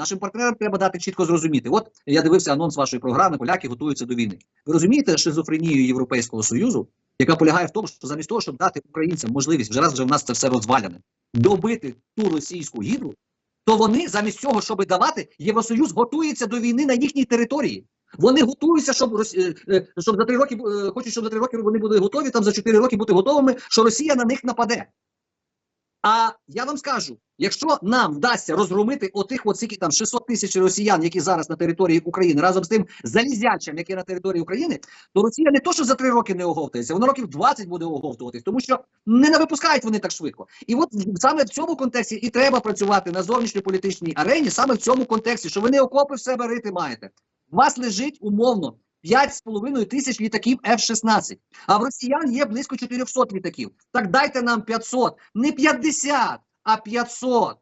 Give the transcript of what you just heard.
Нашим партнерам треба дати чітко зрозуміти. От я дивився анонс вашої програми. Поляки готуються до війни. Ви розумієте шизофренію Європейського союзу, яка полягає в тому, що замість того, щоб дати українцям можливість вже раз вже в нас це все розваляне, добити ту російську гідру, то вони замість цього, щоб давати, Євросоюз готується до війни на їхній території. Вони готуються, щоб е, е, щоб за три роки е, хочуть, щоб за три роки вони були готові, там за чотири роки бути готовими, що Росія на них нападе. А я вам скажу, якщо нам вдасться розгромити отих от там 600 тисяч росіян, які зараз на території України, разом з тим залізячим, яке на території України, то Росія не то, що за три роки не оговтається, вона років 20 буде оговтуватись, тому що не випускають вони так швидко. І от саме в цьому контексті і треба працювати на зовнішньополітичній арені, саме в цьому контексті, що ви не окопи в себе рити маєте. У вас лежить умовно 5,5 тисяч літаків F-16, а в росіян є близько 400 літаків. Так дайте нам 500, не 50, а 500.